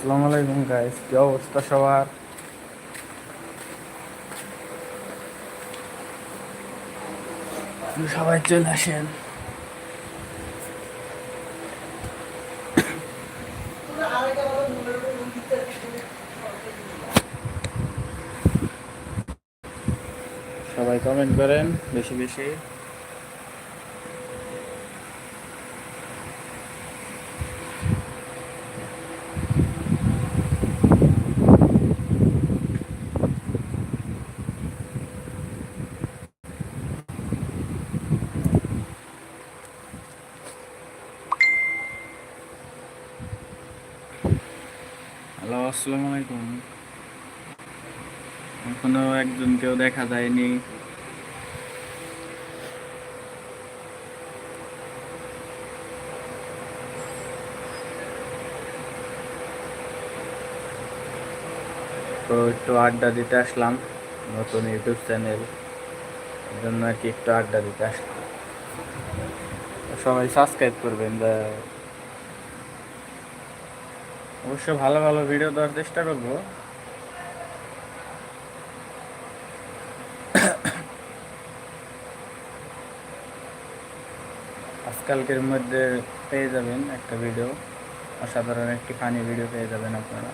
আসসালামু আলাইকুম গাইস কি অবস্থা সবার? সবাই চলে আসেন। সবাই কমেন্ট করেন বেশি বেশি হ্যালো আসসালামু আলাইকুম এখনও একজনকেও দেখা যায়নি। তো একটু আড্ডা দিতে আসলাম, নতুন ইউটিউব চ্যানেল। এর জন্য আর কি একটু আড্ডা দিতে আসলাম। সবাই সাবস্ক্রাইব করবেন অবশ্য ভালো ভালো ভিডিও দেওয়ার চেষ্টা করব। আজকালকের মধ্যে পেয়ে যাবেন একটা ভিডিও অসাধারণ একটি ফানি ভিডিও পেয়ে যাবেন আপনারা।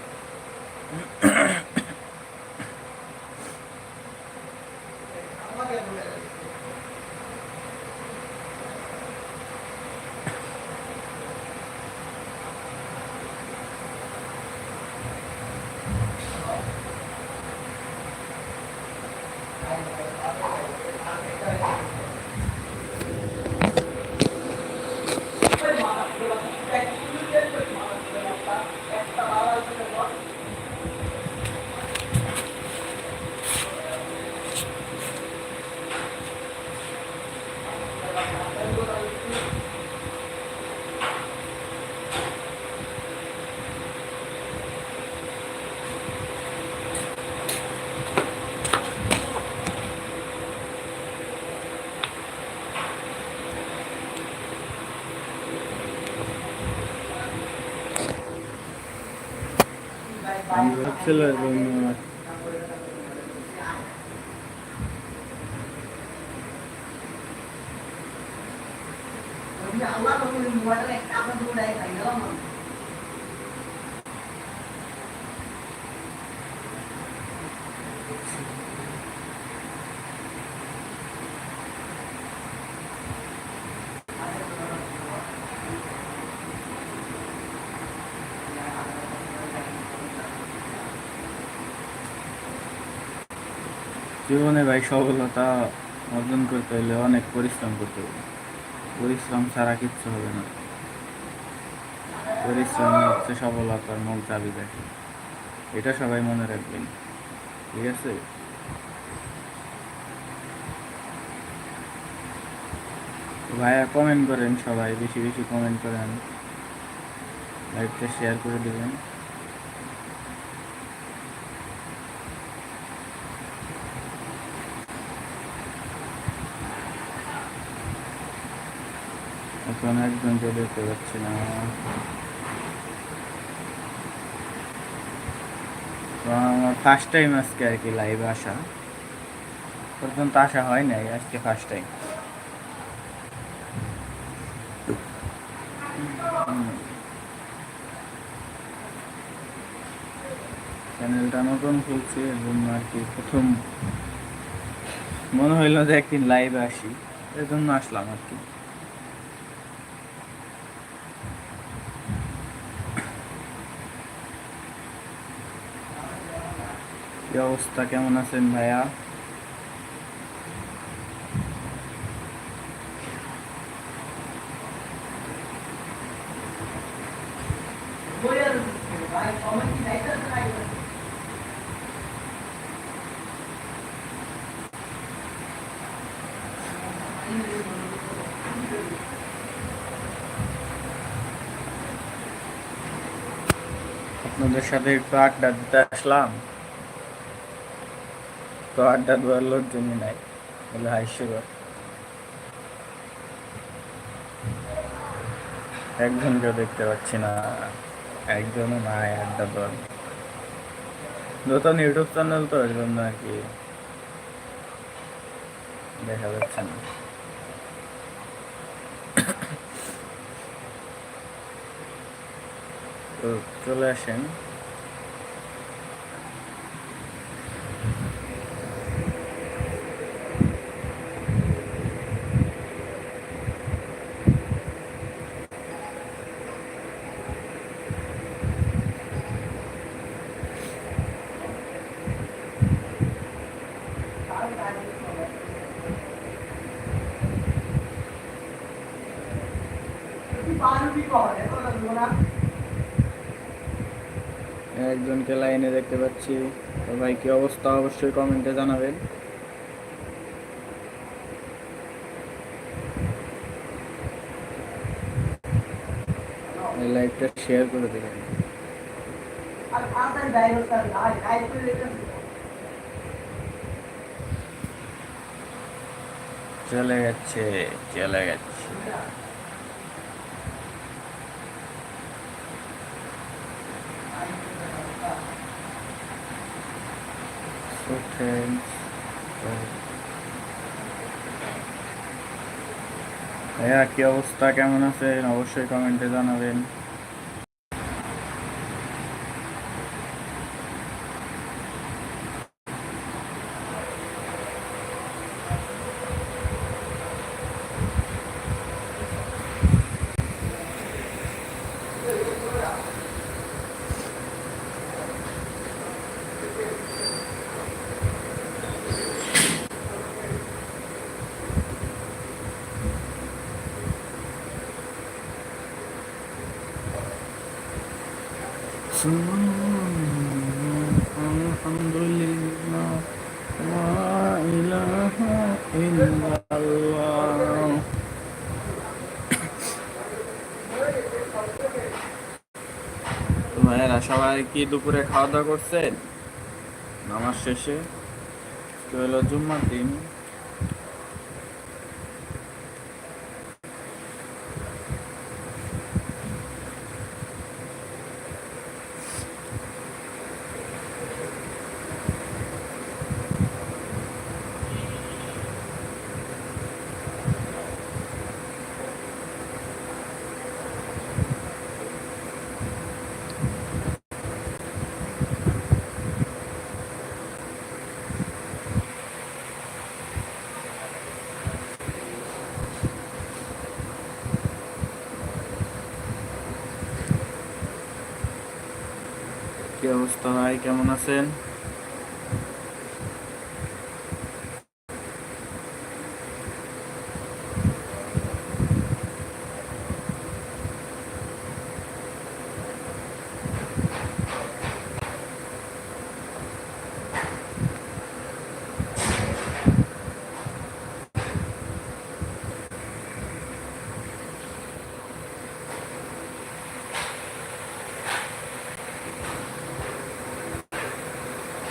ছিল এবং জীবনে ভাই সফলতা অর্জন করতে হলে অনেক পরিশ্রম করতে হবে। পরিশ্রম ছাড়া কিচ্ছু হবে না। পরিশ্রম হচ্ছে সফলতার মূল চাবিকাঠি এটা সবাই মনে রাখবেন। ঠিক আছে? ভাইয়া কমেন্ট করেন সবাই, বেশি বেশি কমেন্ট করেন। লাইভটা শেয়ার করে দেবেন। এখন একজনকে দেখতে পাচ্ছি না। আমার ফার্স্ট টাইম আজকে আর কি লাইভে আসা। পর্যন্ত আসা হয় নাই, আজকে ফার্স্ট টাইম চ্যানেলটা নতুন খুলছি জন্য আর কি প্রথম মনে হইল যে একদিন লাইভে আসি এর জন্য আসলাম আর কি। কি অবস্থা কেমন আছেন ভাইয়া আপনাদের সাথে একটু আড্ডা দিতে আসলাম তো আড্ডা দেওয়ার লোকজনই নাই। বলে হাস্যকর একজনকেও দেখতে পাচ্ছি না। একজনও নাই আড্ডা দল নতুন ইউটিউব চ্যানেল তো এর জন্য আর কি দেখা যাচ্ছে না। তো চলে আসেন। একজনকে লাইনে দেখতে পাচ্ছি। তো ভাই, কি অবস্থা? অবশ্যই কমেন্টে জানাবেন। লাইভটা শেয়ার করে দেবেন। চলে গেছে চলে গেছে। Friends, ভাইয়া কি অবস্থা? কেমন আছেন? অবশ্যই কমেন্টে জানাবেন। ভাইয়েরা সবাই কি দুপুরে খাওয়া দাওয়া করছেন? নামাজ শেষে? তো হলো জুম্মার দিন। কি অবস্থা। ভাই কেমন আছেন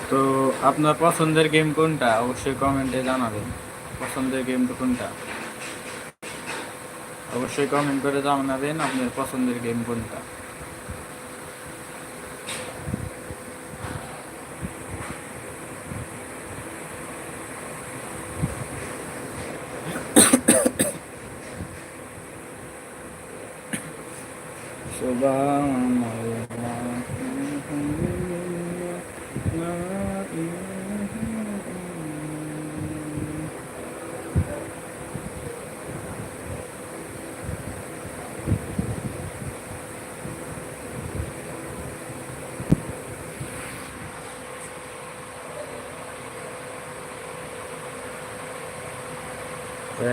তো আপনার পছন্দের গেম কোনটা? অবশ্যই কমেন্টে জানাবেন। পছন্দের গেমটা কোনটা? অবশ্যই কমেন্ট করে জানাবেন আপনার পছন্দের গেম কোনটা।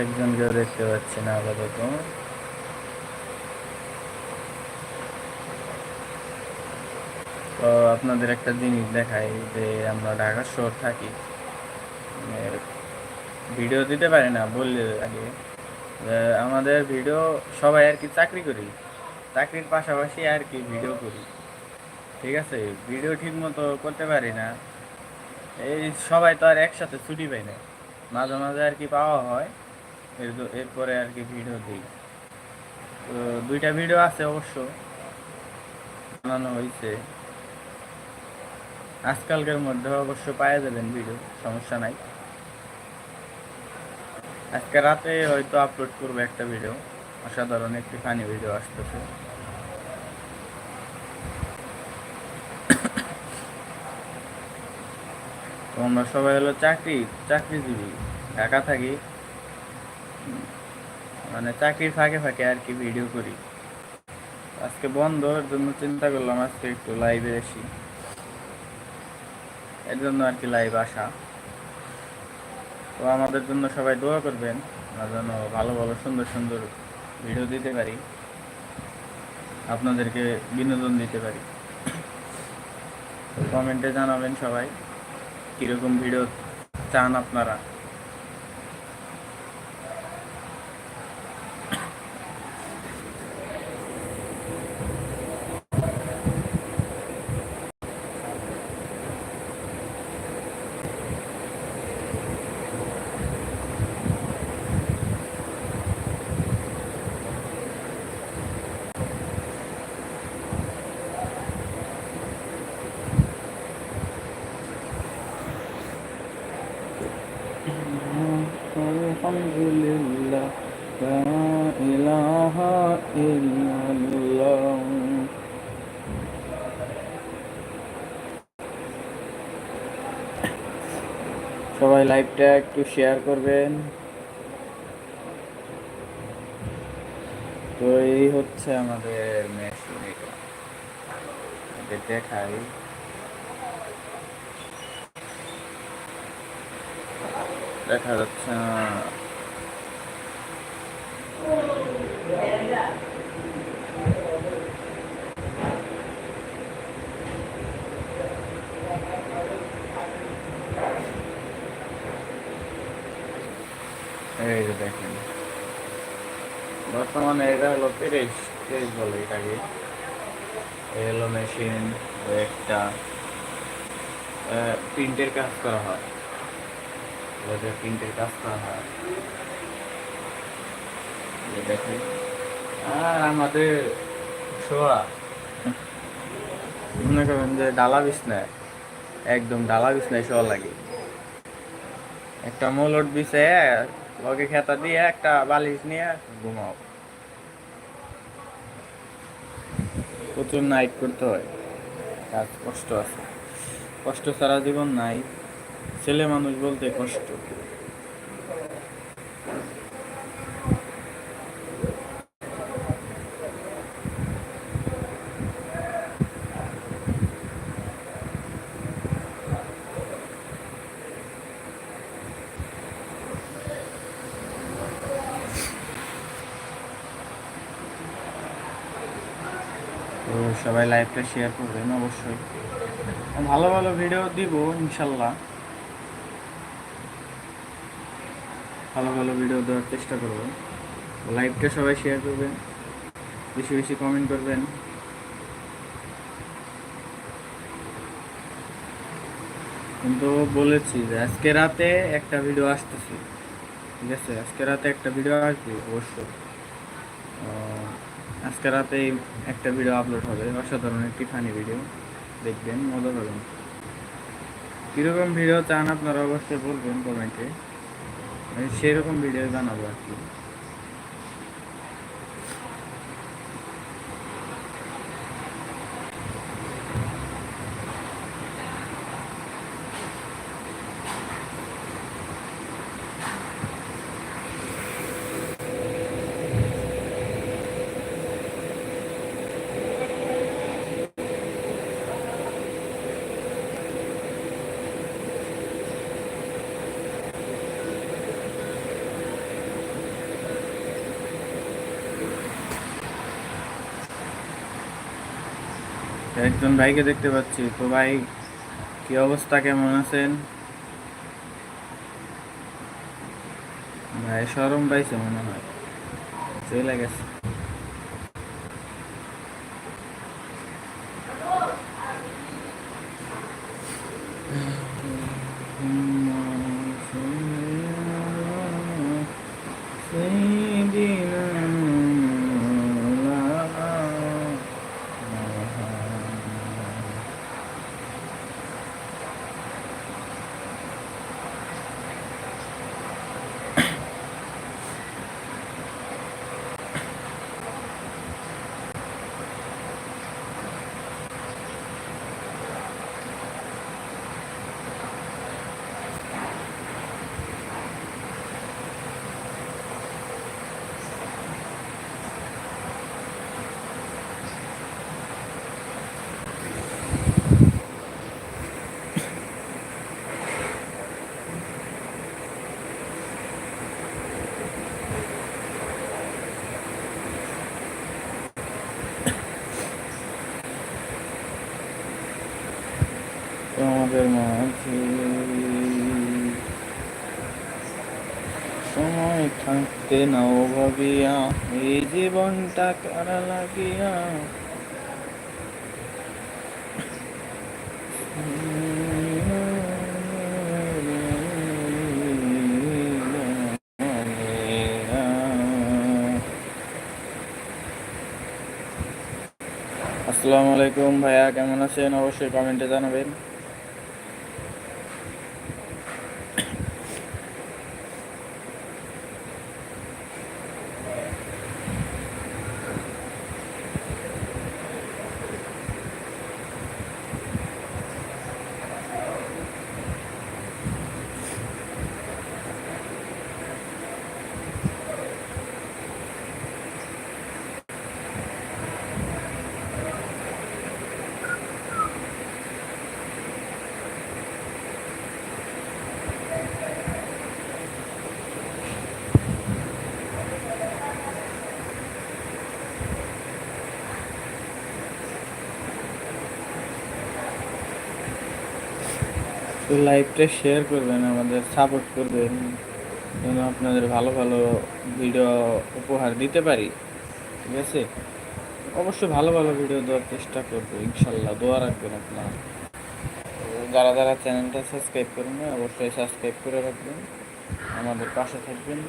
একজনকে দেখতে পাচ্ছি না আপাতত। তো আপনাদের একটা জিনিস দেখাই যে আমরা ঢাকা শহর থাকি। মানে ভিডিও দিতে পারি না, বললে আগে। আমাদের ভিডিও সবাই আর কি চাকরি করি, চাকরির পাশাপাশি আর কি ভিডিও করি। ঠিক আছে? ভিডিও ঠিক মতো করতে পারি না। এই সবাই তো আর একসাথে ছুটি পাই না। মাঝে মাঝে আর কি পাওয়া হয়। এর এরপরে আর কি ভিডিও দিই। তো দুইটা ভিডিও আছে অবশ্য। বানানো হয়েছে আজকালকার মধ্যে অবশ্য পাওয়া যাবেন ভিডিও সমস্যা নাই। আজকে রাতে হয়তো আপলোড করব একটা ভিডিও অসাধারণ একটি ফানি ভিডিও আসতেছে। আমরা সবাই হলো চাকরি চাকরিজীবী। ঢাকা থাকি। মানে চাকরির ফাঁকে ফাঁকে আর কি ভিডিও করি। আজকে বন্ধ, এর জন্য চিন্তা করলাম আজকে একটু লাইভে আসি। এর জন্য আর কি লাইভ আসা। তো আমাদের জন্য সবাই দোয়া করবেন, আমরা যেন ভালো ভালো, সুন্দর সুন্দর ভিডিও দিতে পারি। আপনাদেরকে বিনোদন দিতে পারি। কমেন্টে জানাবেন সবাই, কীরকম ভিডিও চান আপনারা? লাইভটা একটু শেয়ার করবেন। তো এই হচ্ছে আমাদের মেশিন দেখাই। দেখা যাচ্ছে এই দেখেন। বর্তমানে এটা হলো পেরেস পেরেস বলে এটাকে। এই হলো মেশিন, একটা প্রিন্টের কাজ করা হয়। প্রিন্টের কাজ করা হয়। দেখেন। আর আমাদের শোয়া। মনে যে ডালা বিছনায় একদম ডালা বিছনায় শোয়া লাগে। একটা মোলট বিছে লগে খেতা দিয়ে একটা বালিশ নিয়ে ঘুমাও। প্রচুর নাইট করতে হয়। কাজ কষ্ট আছে। কষ্ট ছাড়া জীবন নাই। ছেলে মানুষ বলতে কষ্ট তো সবাই লাইভটা শেয়ার করবেন, অবশ্যই। ভালো ভালো ভিডিও দিব, ইনশাল্লাহ। ভালো ভালো ভিডিও দেওয়ার চেষ্টা করব। লাইভটা সবাই শেয়ার করবেন, বেশি বেশি কমেন্ট করবেন। কিন্তু বলেছি যে আজকে রাতে একটা ভিডিও আসতেছে। ঠিক আছে? আজকে রাতে একটা ভিডিও আসবে, অবশ্যই। আজকে রাতে একটা ভিডিও আপলোড হবে, অসাধারণ একটি ফানি ভিডিও দেখবেন, মজা পাবেন। কীরকম ভিডিও চান আপনারা অবশ্যই বলবেন কমেন্টে সেরকম ভিডিও জানাব আর কি। একজন ভাইকে দেখতে পাচ্ছি। তো ভাই, কি অবস্থা? কেমন আছেন? ভাই, সরম পাইছে মনে হয়। চলে গেছে। থাকতে নাও ভাবিয়া, এই জীবনটা কারা লাগিয়া? আসসালামু আলাইকুম ভাইয়া, কেমন আছেন? অবশ্যই কমেন্টে জানাবেন। তো লাইভটা শেয়ার করবেন, আমাদের সাপোর্ট করবেন, যেন আপনাদের ভালো ভালো ভিডিও উপহার দিতে পারি। ঠিক আছে? অবশ্যই ভালো ভালো ভিডিও দেওয়ার চেষ্টা করব, ইনশাল্লাহ। দোয়া রাখবেন আপনারা। যারা যারা চ্যানেলটা সাবস্ক্রাইব করেন অবশ্যই সাবস্ক্রাইব করে রাখবেন। আমাদের পাশে থাকবেন।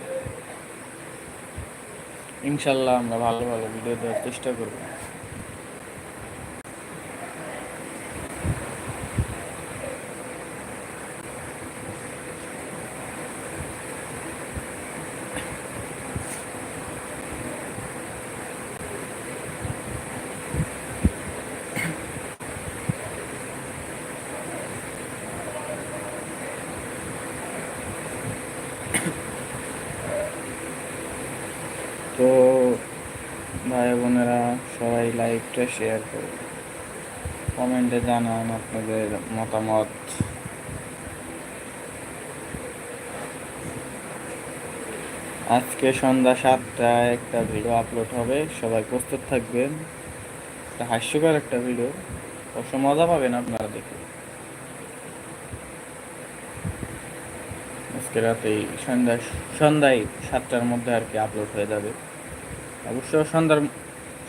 ইনশাল্লাহ আমরা ভালো ভালো ভিডিও দেওয়ার চেষ্টা করব তো ভাই বোনেরা লাইভটা শেয়ার করুন। কমেন্টে জানান আপনাদের মতামত। আজকে সন্ধ্যা সাতটায় একটা ভিডিও আপলোড হবে, সবাই প্রস্তুত থাকবেন। একটা হাস্যকর একটা ভিডিও অবশ্য মজা পাবেন আপনারা দেখে। আজকে রাতেই সন্ধ্যা, সন্ধ্যায় সাতটার মধ্যে আর কি আপলোড হয়ে যাবে। অবশ্য সন্ধ্যার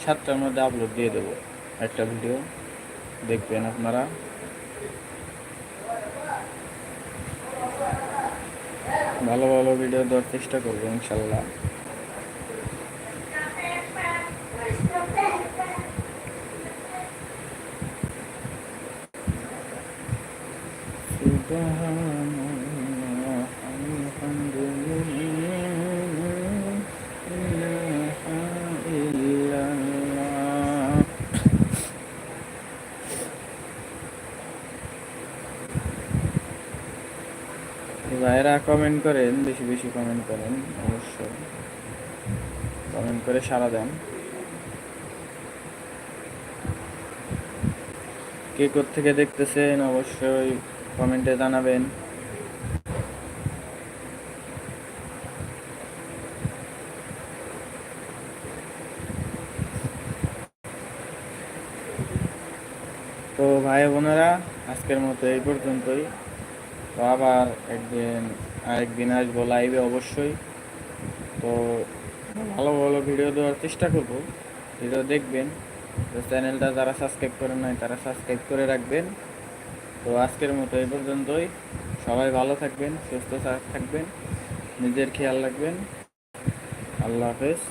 সাতটার মধ্যে আপলোড দিয়ে দেবো একটা ভিডিও দেখবেন আপনারা। ভালো ভালো ভিডিও দেওয়ার চেষ্টা করব ইনশাল্লাহ। ভাইরা কমেন্ট করেন, বেশি বেশি কমেন্ট করেন, অবশ্যই। কমেন্ট করে সারা দেন। কে থেকে দেখতেছেন, অবশ্যই কমেন্টে জানাবেন। তো ভাই বোনেরা, আজকের মতো এই পর্যন্তই। তো আবার একদিন আরেকদিন আসব লাইভে অবশ্যই। তো ভালো ভালো ভিডিও দেওয়ার চেষ্টা করব। ভিডিও দেখবেন। তো চ্যানেলটা যারা সাবস্ক্রাইব করেন নাই, তারা সাবস্ক্রাইব করে রাখবেন। তো আজকের মতো এই পর্যন্তই। সবাই ভালো থাকবেন, সুস্থ থাকবেন। নিজের খেয়াল রাখবেন। আল্লাহ হাফেজ।